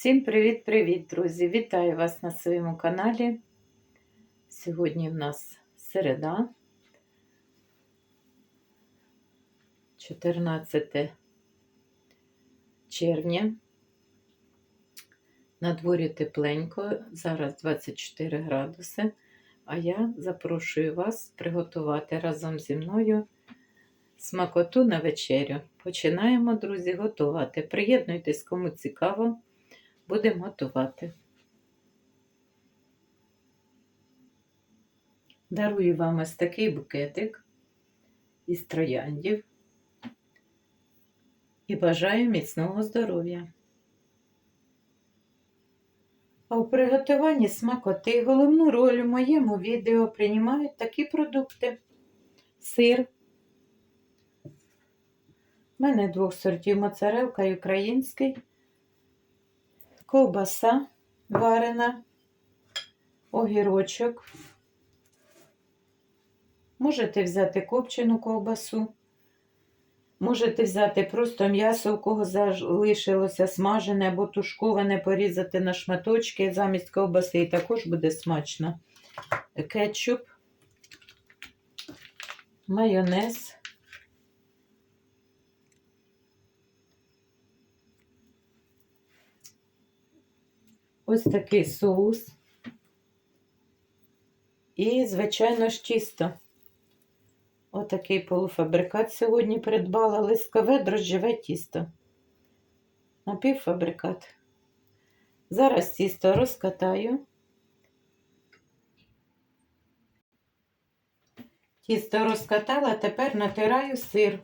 Всім привіт-привіт, друзі! Вітаю вас на своєму каналі. Сьогодні в нас середа, 14 червня. На дворі тепленько, зараз 24 градуси, а я запрошую вас приготувати разом зі мною смакоту на вечерю. Починаємо, друзі, готувати. Приєднуйтесь, кому цікаво будемо готувати. Дарую вам ось такий букетик із трояндів і бажаю міцного здоров'я. А у приготуванні смакоти головну роль у моєму відео приймають такі продукти: сир. У мене двох сортів моцарелка і український ковбаса варена, огірочок. Можете взяти копчену ковбасу. Можете взяти просто м'ясо, у кого залишилося смажене або тушковане, порізати на шматочки замість ковбаси, і також буде смачно. Кетчуп, майонез. Ось такий соус. І, звичайно ж, тісто. Отакий полуфабрикат сьогодні придбала лискове дрожжеве тісто. Напівфабрикат. Зараз тісто розкатаю. Тісто розкатала, тепер натираю сир.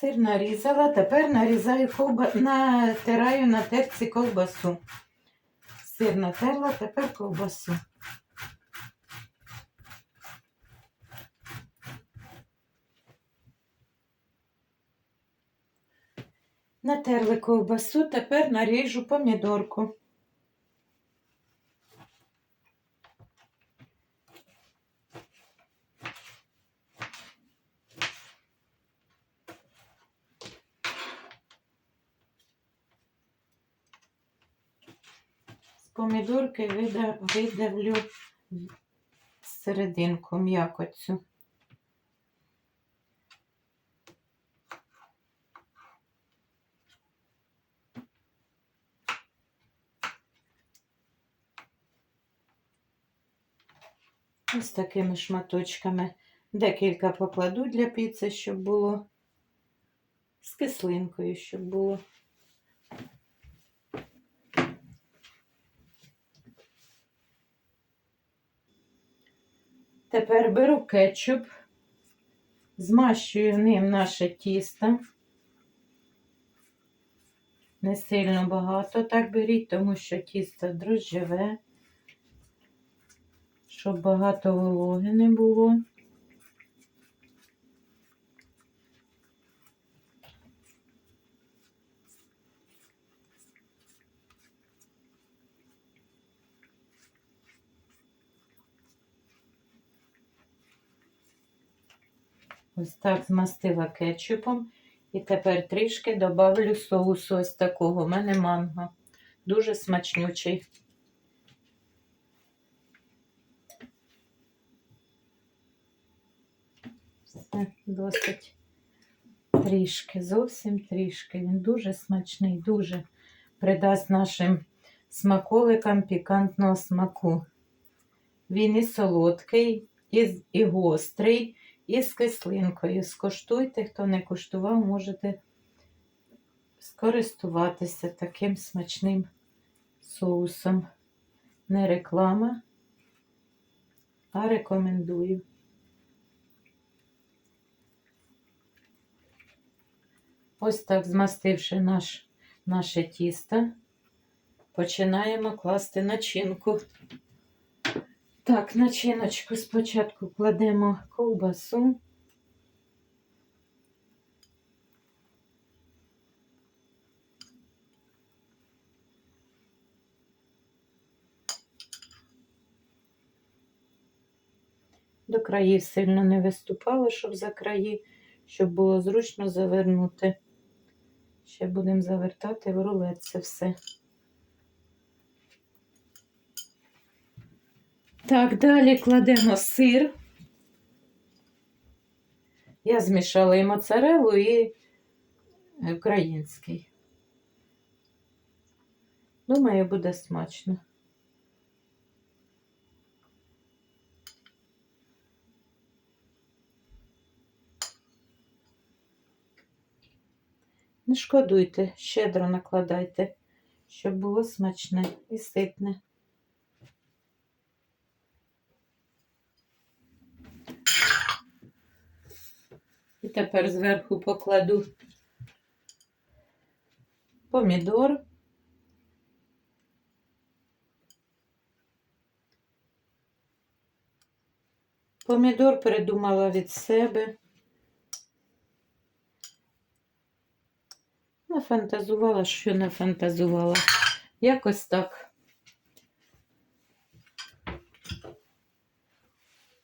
Сир нарізала, тепер нарізаю ковба... натираю на терці ковбасу. Сир натерла, тепер ковбасу. Натерли ковбасу, тепер наріжу помідорку. Помідорки видавлю серединку м'якоцю. Ось такими шматочками. Декілька покладу для піци, щоб було з кислинкою, щоб було. Тепер беру кетчуп, змащую ним наше тісто. Не сильно багато так беріть, тому що тісто дрожжеве, щоб багато вологи не було. Ось так змастила кетчупом. І тепер трішки добавлю соусу ось такого. У мене манго. Дуже смачнючий. Все, досить трішки, зовсім трішки. Він дуже смачний, дуже придасть нашим смаколикам пікантного смаку. Він і солодкий, і, і гострий і з кислинкою. Скоштуйте, хто не куштував, можете скористуватися таким смачним соусом. Не реклама, а рекомендую. Ось так, змастивши наш, наше тісто, починаємо класти начинку. Так, начиночку спочатку кладемо ковбасу. До країв сильно не виступало, щоб за краї, щоб було зручно завернути. Ще будемо завертати в рулет це все. Так, далі кладемо сир. Я змішала і моцарелу, і український. Думаю, буде смачно. Не шкодуйте, щедро накладайте, щоб було смачне і ситне. Тепер зверху покладу помідор. Помідор придумала від себе. Нафантазувала, що нафантазувала. Якось так.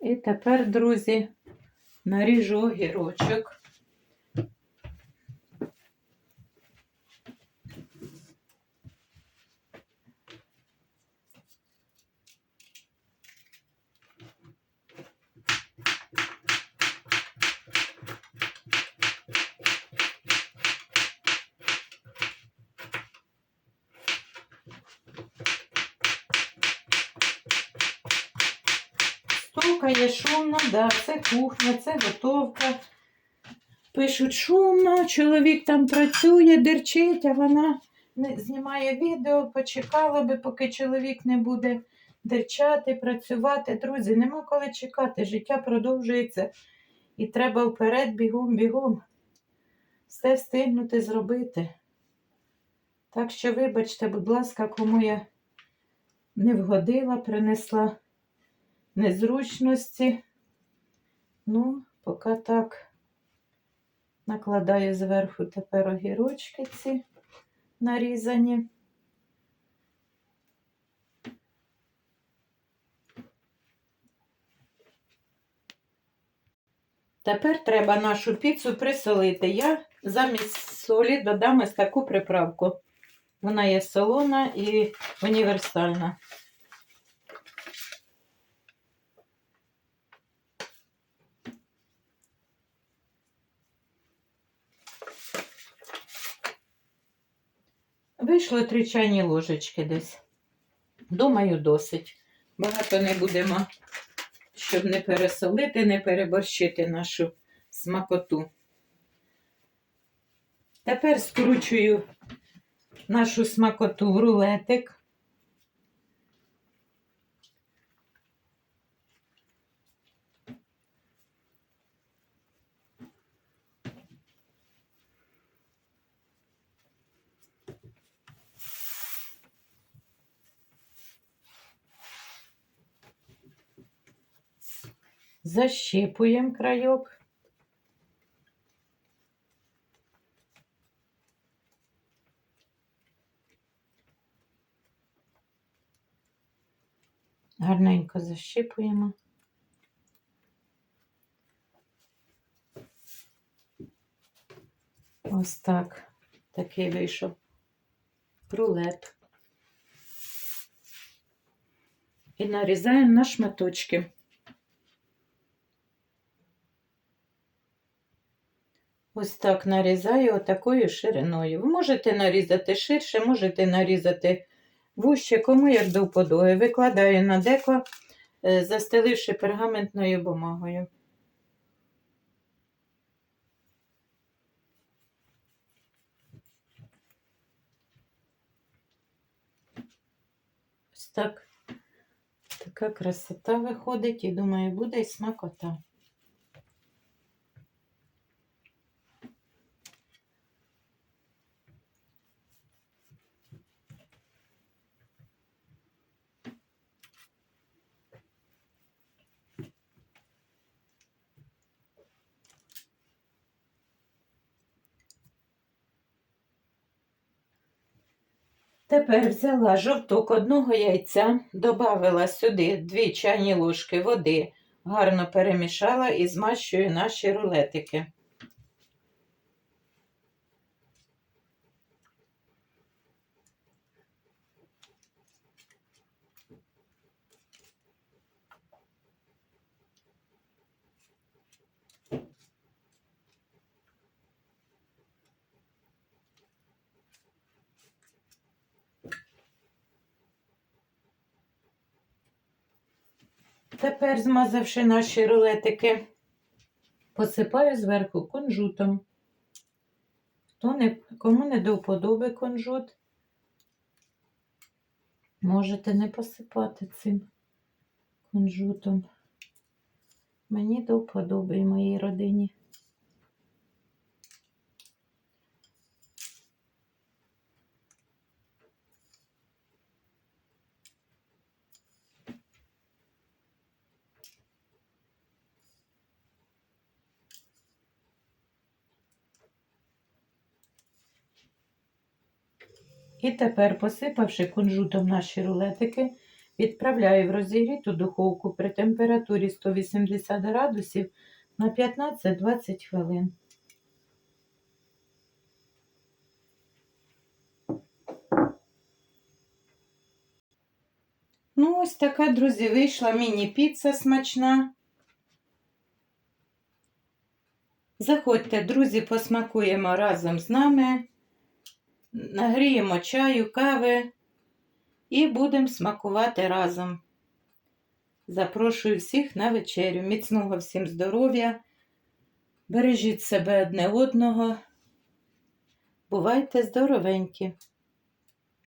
І тепер, друзі, наріжу огірочок. Стукає шумно, да, це кухня, це готовка. Пишуть шумно, чоловік там працює, дерчить, а вона не знімає відео, почекала би, поки чоловік не буде дерчати, працювати. Друзі, нема коли чекати. Життя продовжується і треба вперед бігом, бігом. Все встигнути зробити. Так що, вибачте, будь ласка, кому я не вгодила, принесла незручності. Ну, поки так накладаю зверху тепер огірочки ці нарізані. Тепер треба нашу піцу присолити. Я замість солі додам ось таку приправку. Вона є солона і універсальна. Вийшло три чайні ложечки десь. Думаю, досить. Багато не будемо, щоб не пересолити, не переборщити нашу смакоту. Тепер скручую нашу смакоту в рулетик. Защипуємо крайок. Гарненько защипуємо. Ось так. Такий вийшов рулет. І нарізаємо на шматочки. Ось так нарізаю отакою шириною. Ви можете нарізати ширше, можете нарізати вуще, кому як до вподоби. Викладаю на деко, е, застеливши пергаментною бумагою. Ось так. Така красота виходить і думаю, буде і смакота. Тепер взяла жовток одного яйця, додала сюди 2 чайні ложки води, гарно перемішала і змащую наші рулетики. Тепер, змазавши наші рулетики, посипаю зверху кунжутом. Хто не, кому не до вподоби кунжут, можете не посипати цим кунжутом. Мені до вподоби моїй родині. І тепер, посипавши кунжутом наші рулетики, відправляю в розігріту духовку при температурі 180 градусів на 15-20 хвилин. Ну, ось така, друзі, вийшла міні-піца смачна. Заходьте, друзі, посмакуємо разом з нами нагріємо чаю, кави і будемо смакувати разом. Запрошую всіх на вечерю. Міцного всім здоров'я. Бережіть себе одне одного. Бувайте здоровенькі!